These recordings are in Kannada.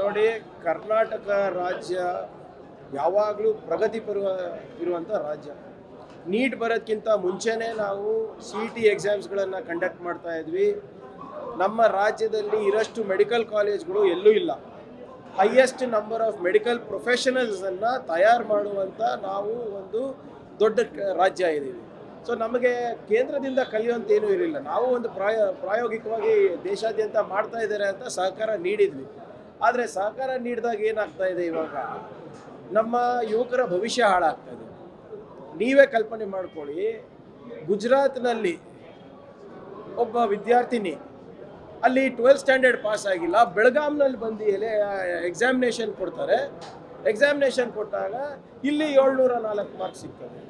ನೋಡಿ, ಕರ್ನಾಟಕ ರಾಜ್ಯ ಯಾವಾಗಲೂ ಪ್ರಗತಿ ಪರುವ ಇರುವಂಥ ರಾಜ್ಯ. ನೀಟ್ ಬರೋದಕ್ಕಿಂತ ಮುಂಚೆನೇ ನಾವು ಸಿ ಟಿ ಎಕ್ಸಾಮ್ಸ್ಗಳನ್ನು ಕಂಡಕ್ಟ್ ಮಾಡ್ತಾ ಇದ್ವಿ. ನಮ್ಮ ರಾಜ್ಯದಲ್ಲಿ ಇರಷ್ಟು ಮೆಡಿಕಲ್ ಕಾಲೇಜ್ಗಳು ಎಲ್ಲೂ ಇಲ್ಲ. ಹೈಯೆಸ್ಟ್ ನಂಬರ್ ಆಫ್ ಮೆಡಿಕಲ್ ಪ್ರೊಫೆಷನಲ್ಸನ್ನು ತಯಾರು ಮಾಡುವಂಥ ನಾವು ಒಂದು ದೊಡ್ಡ ರಾಜ್ಯ ಇದ್ದೀವಿ. ಸೊ ನಮಗೆ ಕೇಂದ್ರದಿಂದ ಕಲಿಯುವಂತ ಏನೂ ಇರಲಿಲ್ಲ. ನಾವು ಒಂದು ಪ್ರಾಯ, ಪ್ರಾಯೋಗಿಕವಾಗಿ ದೇಶಾದ್ಯಂತ ಮಾಡ್ತಾ ಇದ್ದಾರೆ ಅಂತ ಸಹಕಾರ ನೀಡಿದ್ವಿ. ಆದರೆ ಸಹಕಾರ ನೀಡಿದಾಗ ಏನಾಗ್ತಾ ಇದೆ ಇವಾಗ? ನಮ್ಮ ಯುವಕರ ಭವಿಷ್ಯ ಹಾಳಾಗ್ತಾ ಇದೆ. ನೀವೇ ಕಲ್ಪನೆ ಮಾಡ್ಕೊಳ್ಳಿ, ಗುಜರಾತ್ನಲ್ಲಿ ಒಬ್ಬ ವಿದ್ಯಾರ್ಥಿನಿ, ಅಲ್ಲಿ ಟ್ವೆಲ್ತ್ ಸ್ಟ್ಯಾಂಡರ್ಡ್ ಪಾಸ್ ಆಗಿಲ್ಲ, ಬೆಳಗಾಂನಲ್ಲಿ ಬಂದು ಎಲೆ ಎಕ್ಸಾಮಿನೇಷನ್ ಕೊಡ್ತಾರೆ. ಎಕ್ಸಾಮಿನೇಷನ್ ಕೊಟ್ಟಾಗ ಇಲ್ಲಿ ಏಳ್ನೂರ ನಾಲ್ಕು ಮಾರ್ಕ್ಸ್ ಸಿಗ್ತದೆ.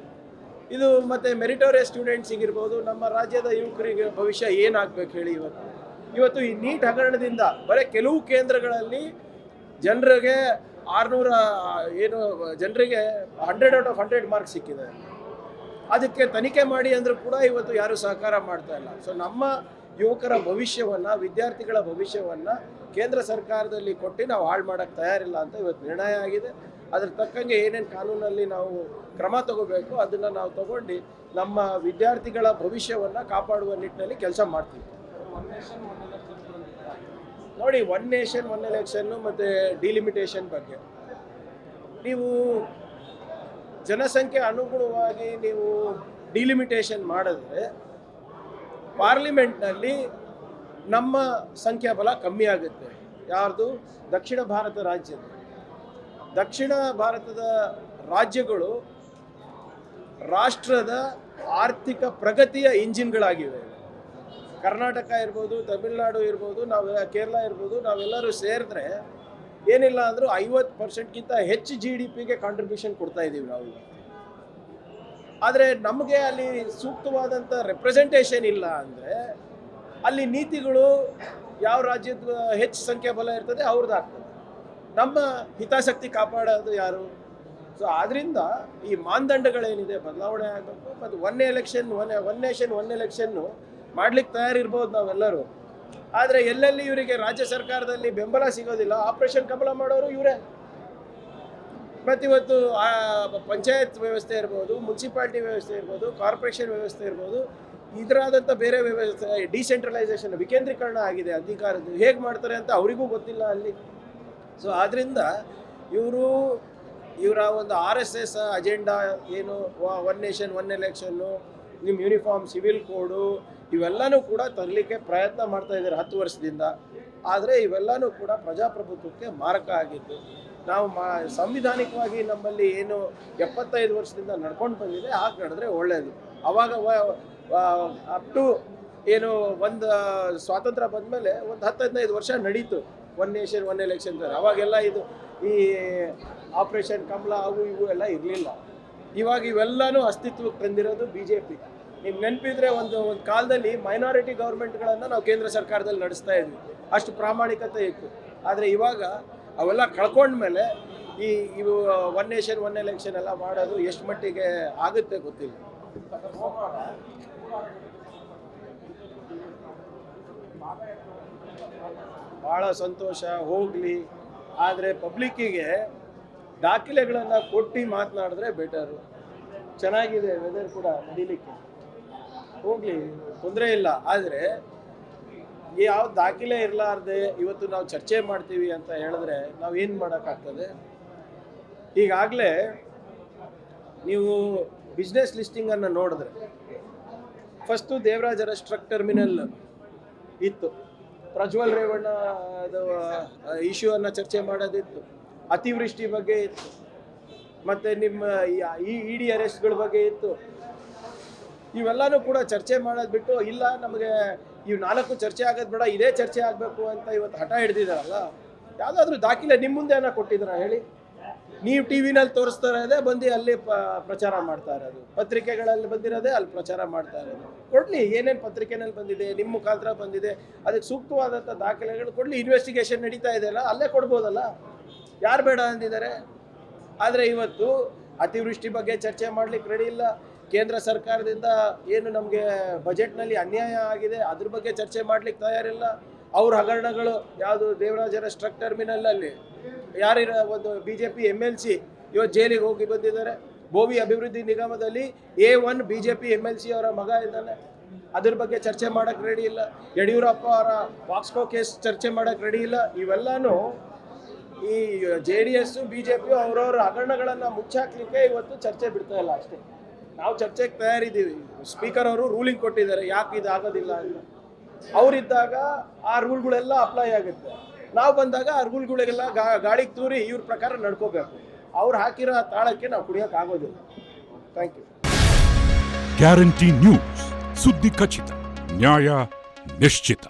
ಇದು ಮತ್ತು ಮೆರಿಟೋರಿಯಸ್ ಸ್ಟೂಡೆಂಟ್ಸಿಗಿರ್ಬೋದು ನಮ್ಮ ರಾಜ್ಯದ ಯುವಕರಿಗೆ ಭವಿಷ್ಯ ಏನಾಗ್ಬೇಕು ಹೇಳಿ ಇವತ್ತು ಇವತ್ತು ಈ ನೀಟ್ ಹಗರಣದಿಂದ ಬರೀ ಕೆಲವು ಕೇಂದ್ರಗಳಲ್ಲಿ ಜನರಿಗೆ ಆರುನೂರ, ಏನು, ಜನರಿಗೆ hundred out of hundred marks ಸಿಕ್ಕಿದೆ. ಅದಕ್ಕೆ ತನಿಖೆ ಮಾಡಿ ಅಂದರೂ ಕೂಡ ಇವತ್ತು ಯಾರು ಸಹಕಾರ ಮಾಡ್ತಾ ಇಲ್ಲ. ಸೊ ನಮ್ಮ ಯುವಕರ ಭವಿಷ್ಯವನ್ನು, ವಿದ್ಯಾರ್ಥಿಗಳ ಭವಿಷ್ಯವನ್ನು ಕೇಂದ್ರ ಸರ್ಕಾರದಲ್ಲಿ ಕೊಟ್ಟು ನಾವು ಹಾಳು ಮಾಡೋಕ್ಕೆ ತಯಾರಿಲ್ಲ ಅಂತ ಇವತ್ತು ನಿರ್ಣಯ ಆಗಿದೆ. ಅದ್ರ ತಕ್ಕಂಗೆ ಏನೇನು ಕಾನೂನಲ್ಲಿ ನಾವು ಕ್ರಮ ತಗೋಬೇಕು ಅದನ್ನು ನಾವು ತಗೊಂಡು ನಮ್ಮ ವಿದ್ಯಾರ್ಥಿಗಳ ಭವಿಷ್ಯವನ್ನು ಕಾಪಾಡುವ ನಿಟ್ಟಿನಲ್ಲಿ ಕೆಲಸ ಮಾಡ್ತೀವಿ. ನೋಡಿ ಒನ್ ನೇಷನ್ ಒನ್ ಎಲೆಕ್ಷನ್ನು ಮತ್ತು ಡಿಲಿಮಿಟೇಷನ್ ಬಗ್ಗೆ. ನೀವು ಜನಸಂಖ್ಯೆ ಅನುಗುಣವಾಗಿ ನೀವು ಡಿಲಿಮಿಟೇಷನ್ ಮಾಡಿದ್ರೆ ಪಾರ್ಲಿಮೆಂಟ್ನಲ್ಲಿ ನಮ್ಮ ಸಂಖ್ಯಾಬಲ ಕಮ್ಮಿ ಆಗುತ್ತೆ. ಯಾರ್ದು? ದಕ್ಷಿಣ ಭಾರತ ರಾಜ್ಯದ ದಕ್ಷಿಣ ಭಾರತದ ರಾಜ್ಯಗಳು ರಾಷ್ಟ್ರದ ಆರ್ಥಿಕ ಪ್ರಗತಿಯ ಇಂಜಿನ್ಗಳಾಗಿವೆ ಕರ್ನಾಟಕ ಇರ್ಬೋದು, ತಮಿಳುನಾಡು ಇರ್ಬೋದು, ನಾವು ಕೇರಳ ಇರ್ಬೋದು, ನಾವೆಲ್ಲರೂ ಸೇರಿದ್ರೆ ಏನಿಲ್ಲ ಅಂದರೂ ಐವತ್ತು ಪರ್ಸೆಂಟ್ಗಿಂತ ಹೆಚ್ಚು ಜಿ ಡಿ ಪಿಗೆ ಕಾಂಟ್ರಿಬ್ಯೂಷನ್ ಕೊಡ್ತಾ ಇದ್ದೀವಿ ನಾವು ಆದರೆ ನಮಗೆ ಅಲ್ಲಿ ಸೂಕ್ತವಾದಂಥ ರೆಪ್ರೆಸೆಂಟೇಷನ್ ಇಲ್ಲ ಅಂದರೆ ಅಲ್ಲಿ ನೀತಿಗಳು ಯಾವ ರಾಜ್ಯದ ಹೆಚ್ಚು ಸಂಖ್ಯೆ ಬಲ ಇರ್ತದೆ ಅವ್ರದ್ದಾಗ್ತದೆ ನಮ್ಮ ಹಿತಾಸಕ್ತಿ ಕಾಪಾಡೋದು ಯಾರು? ಸೊ ಆದ್ದರಿಂದ ಈ ಮಾನದಂಡಗಳೇನಿದೆ, ಬದಲಾವಣೆ ಆಗಬೇಕು. ಮತ್ತು one election one one nation one election ಮಾಡ್ಲಿಕ್ಕೆ ತಯಾರಿರ್ಬೋದು ನಾವೆಲ್ಲರೂ. ಆದರೆ ಎಲ್ಲೆಲ್ಲಿ ಇವರಿಗೆ ರಾಜ್ಯ ಸರ್ಕಾರದಲ್ಲಿ ಬೆಂಬಲ ಸಿಗೋದಿಲ್ಲ ಆಪರೇಷನ್ ಕಮಲ ಮಾಡೋರು ಇವರೇ. ಆ ಪಂಚಾಯತ್ ವ್ಯವಸ್ಥೆ ಇರ್ಬೋದು ಮುನ್ಸಿಪಾಲ್ಟಿ ವ್ಯವಸ್ಥೆ ಇರ್ಬೋದು ಕಾರ್ಪೊರೇಷನ್ ವ್ಯವಸ್ಥೆ ಇರ್ಬೋದು ಇದರಾದಂಥ ಬೇರೆ ವ್ಯವಸ್ಥೆ ಡಿಸೆಂಟ್ರಲೈಸೇಷನ್ ವಿಕೇಂದ್ರೀಕರಣ ಆಗಿದೆ ಅಧಿಕಾರದ್ದು. ಹೇಗೆ ಮಾಡ್ತಾರೆ ಅಂತ ಅವರಿಗೂ ಗೊತ್ತಿಲ್ಲ ಅಲ್ಲಿ. ಸೊ ಆದ್ದರಿಂದ ಇವರು, ಇವರ ಒಂದು ಆರ್ ಎಸ್ ಎಸ್ ಅಜೆಂಡಾ ಏನು ಒನ್ ನೇಷನ್ ಒನ್ ಎಲೆಕ್ಷನ್ನು ನಿಮ್ಮ ಯೂನಿಫಾರ್ಮ್ ಸಿವಿಲ್ ಕೋಡು ಇವೆಲ್ಲನೂ ಕೂಡ ತರಲಿಕ್ಕೆ ಪ್ರಯತ್ನ ಮಾಡ್ತಾ ಇದ್ದಾರೆ ಹತ್ತು ವರ್ಷದಿಂದ. ಆದರೆ ಇವೆಲ್ಲನೂ ಕೂಡ ಪ್ರಜಾಪ್ರಭುತ್ವಕ್ಕೆ ಮಾರಕ ಆಗಿತ್ತು ನಾವು ಮಾ, ಸಂವಿಧಾನಿಕವಾಗಿ ನಮ್ಮಲ್ಲಿ ಏನು ಎಪ್ಪತ್ತೈದು ವರ್ಷದಿಂದ ನಡ್ಕೊಂಡು ಬಂದಿದೆ ಹಾಗೆ ನಡೆದ್ರೆ ಒಳ್ಳೆಯದು ಅವಾಗ ಅಪ್ ಟು ಏನು ಒಂದು ಸ್ವಾತಂತ್ರ್ಯ ಬಂದಮೇಲೆ ಒಂದು ಹತ್ತು ಹದಿನೈದು ವರ್ಷ ನಡೀತು ಒನ್ ನೇಷನ್ ಒನ್ ಎಲೆಕ್ಷನ್ ಅವಾಗೆಲ್ಲ ಇದು ಈ ಆಪರೇಷನ್ ಕಮಲ ಅವು ಇವು ಎಲ್ಲ ಇರಲಿಲ್ಲ. ಇವಾಗ ಇವೆಲ್ಲನೂ ಅಸ್ತಿತ್ವಕ್ಕೆ ತಂದಿರೋದು ಬಿ ಜೆ ಪಿ ನಿಮ್ಗೆ ನೆನಪಿದ್ರೆ ಒಂದು ಒಂದು ಕಾಲದಲ್ಲಿ ಮೈನಾರಿಟಿ ಗೌರ್ಮೆಂಟ್ಗಳನ್ನು ನಾವು ಕೇಂದ್ರ ಸರ್ಕಾರದಲ್ಲಿ ನಡೆಸ್ತಾ ಇದ್ವಿ. ಅಷ್ಟು ಪ್ರಾಮಾಣಿಕತೆ ಇತ್ತು. ಆದರೆ ಇವಾಗ ಅವೆಲ್ಲ ಕಳ್ಕೊಂಡ್ಮೇಲೆ ಈ ಇವು ಒನ್ ನೇಷನ್ ಒನ್ ಎಲೆಕ್ಷನ್ ಎಲ್ಲ ಮಾಡೋದು ಎಷ್ಟು ಮಟ್ಟಿಗೆ ಆಗುತ್ತೆ ಗೊತ್ತಿಲ್ಲ. ಭಾಳ ಸಂತೋಷ, ಹೋಗಲಿ. ಆದರೆ ಪಬ್ಲಿಕ್ಕಿಗೆ ದಾಖಲೆಗಳನ್ನು ಕೊಟ್ಟು ಮಾತನಾಡಿದ್ರೆ ಬೆಟರು ಚೆನ್ನಾಗಿದೆ ವೆದರ್ ಕೂಡ ನಡೀಲಿಕ್ಕೆ. ಹೋಗಲಿ, ತೊಂದರೆ ಇಲ್ಲ. ಆದರೆ ಯಾವ ದಾಖಲೆ ಇರಲಾರ್ದೆ ಇವತ್ತು ನಾವು ಚರ್ಚೆ ಮಾಡ್ತೀವಿ ಅಂತ ಹೇಳಿದ್ರೆ ನಾವು ಏನು ಮಾಡೋಕ್ಕಾಗ್ತದೆ? ಈಗಾಗಲೇ ನೀವು ಬಿಸ್ನೆಸ್ ಲಿಸ್ಟಿಂಗನ್ನು ನೋಡಿದ್ರೆ ಫಸ್ಟು ದೇವರಾಜ ಸ್ಟ್ರಕ್ ಟರ್ಮಿನಲ್ ಇತ್ತು. ಪ್ರಜ್ವಲ್ ರೇವಣ್ಣ ಇಶ್ಯೂ ಅನ್ನು ಚರ್ಚೆ ಮಾಡೋದಿತ್ತು. ಅತಿವೃಷ್ಟಿ ಬಗ್ಗೆ ಇತ್ತು ಮತ್ತು ನಿಮ್ಮ ಈ ಇ ಡಿ ಅರೆಸ್ಟ್ಗಳ ಬಗ್ಗೆ ಇತ್ತು. ಇವೆಲ್ಲನೂ ಕೂಡ ಚರ್ಚೆ ಮಾಡೋದು ಬಿಟ್ಟು, ಇಲ್ಲ ನಮಗೆ ಇವು ನಾಲ್ಕು ಚರ್ಚೆ ಆಗೋದು ಬೇಡ, ಇದೇ ಚರ್ಚೆ ಆಗಬೇಕು ಅಂತ ಇವತ್ತು ಹಠ ಹಿಡ್ದಿದಾರಲ್ಲ. ಯಾವುದಾದ್ರೂ ದಾಖಲೆ ನಿಮ್ಮ ಮುಂದೆ ಏನೋ ಕೊಟ್ಟಿದ್ರ ಹೇಳಿ? ನೀವು ಟಿ ವಿನಲ್ಲಿ ತೋರಿಸ್ತಾ ಇರೋದೇ ಬಂದು ಅಲ್ಲಿ ಪ್ರಚಾರ ಮಾಡ್ತಾ ಇರೋದು. ಪತ್ರಿಕೆಗಳಲ್ಲಿ ಬಂದಿರೋದೇ ಅಲ್ಲಿ ಪ್ರಚಾರ ಮಾಡ್ತಾ ಇರೋದು. ಕೊಡಲಿ, ಏನೇನು ಪತ್ರಿಕೆನಲ್ಲಿ ಬಂದಿದೆ ನಿಮ್ಮ ಮುಖಾಂತರ ಬಂದಿದೆ, ಅದಕ್ಕೆ ಸೂಕ್ತವಾದಂಥ ದಾಖಲೆಗಳು ಕೊಡಲಿ. ಇನ್ವೆಸ್ಟಿಗೇಷನ್ ನಡೀತಾ ಇದೆಯಲ್ಲ ಅಲ್ಲೇ ಕೊಡ್ಬೋದಲ್ಲ? ಯಾರು ಬೇಡ ಅಂದಿದ್ದಾರೆ? ಆದರೆ ಇವತ್ತು ಅತಿವೃಷ್ಟಿ ಬಗ್ಗೆ ಚರ್ಚೆ ಮಾಡಲಿಕ್ಕೆ ರೆಡಿ ಇಲ್ಲ. ಕೇಂದ್ರ ಸರ್ಕಾರದಿಂದ ಏನು ನಮಗೆ ಬಜೆಟ್ನಲ್ಲಿ ಅನ್ಯಾಯ ಆಗಿದೆ, ಅದ್ರ ಬಗ್ಗೆ ಚರ್ಚೆ ಮಾಡಲಿಕ್ಕೆ ತಯಾರಿಲ್ಲ. ಅವ್ರ ಹಗರಣಗಳು ಯಾವುದು ದೇವರಾಜರ ಸ್ಟ್ರಕ್ ಟರ್ಮಿನಲಲ್ಲಿ ಯಾರಿರ ಒಂದು B J P M L C ಇವತ್ತು ಜೈಲಿಗೆ ಹೋಗಿ ಬಂದಿದ್ದಾರೆ. ಗೋವಿ ಅಭಿವೃದ್ಧಿ ನಿಗಮದಲ್ಲಿ A one B J P M L C ಅವರ ಮಗ ಇದ್ದಾನೆ. ಅದ್ರ ಬಗ್ಗೆ ಚರ್ಚೆ ಮಾಡೋಕ್ಕೆ ರೆಡಿ ಇಲ್ಲ. ಯಡಿಯೂರಪ್ಪ ಅವರ ಬಾಕ್ಸ್ಕೋ ಕೇಸ್ ಚರ್ಚೆ ಮಾಡೋಕ್ಕೆ ರೆಡಿ ಇಲ್ಲ. ಇವೆಲ್ಲನೂ ಈ J D S B J P ಅವರವ್ರ ಹಗರಣಗಳನ್ನು ಮುಚ್ಚಾಕ್ಲಿಕ್ಕೆ ಇವತ್ತು ಚರ್ಚೆ ಬಿಡ್ತಾ ಇಲ್ಲ ಅಷ್ಟೇ. ನಾವು ಚರ್ಚೆಗೆ ತಯಾರಿದ್ದೀವಿ. ಸ್ಪೀಕರ್ ಅವರು ರೂಲಿಂಗ್ ಕೊಟ್ಟಿದ್ದಾರೆ. ಯಾಕೆ ಇದು ಆಗೋದಿಲ್ಲ ಅಂತ. ಅವರಿದ್ದಾಗ ಆ ರೂಲ್ಗಳೆಲ್ಲ ಅಪ್ಲೈ ಆಗುತ್ತೆ. ನಾವು ಬಂದಾಗ ಆ ರೂಲ್ಗಳಿಗೆಲ್ಲ ಗಾಡಿಗೆ ತೂರಿ ಇವ್ರ ಪ್ರಕಾರ ನಡ್ಕೋಬೇಕು. ಅವ್ರು ಹಾಕಿರೋ ತಾಳಕ್ಕೆ ನಾವು ಕುಡಿಯೋಕೆ ಆಗೋದಿಲ್ಲ. ಥ್ಯಾಂಕ್ ಯು ಗ್ಯಾರಂಟಿ ನ್ಯೂಸ್ ಸುದ್ದಿ ಖಚಿತ ನ್ಯಾಯ ನಿಶ್ಚಿತ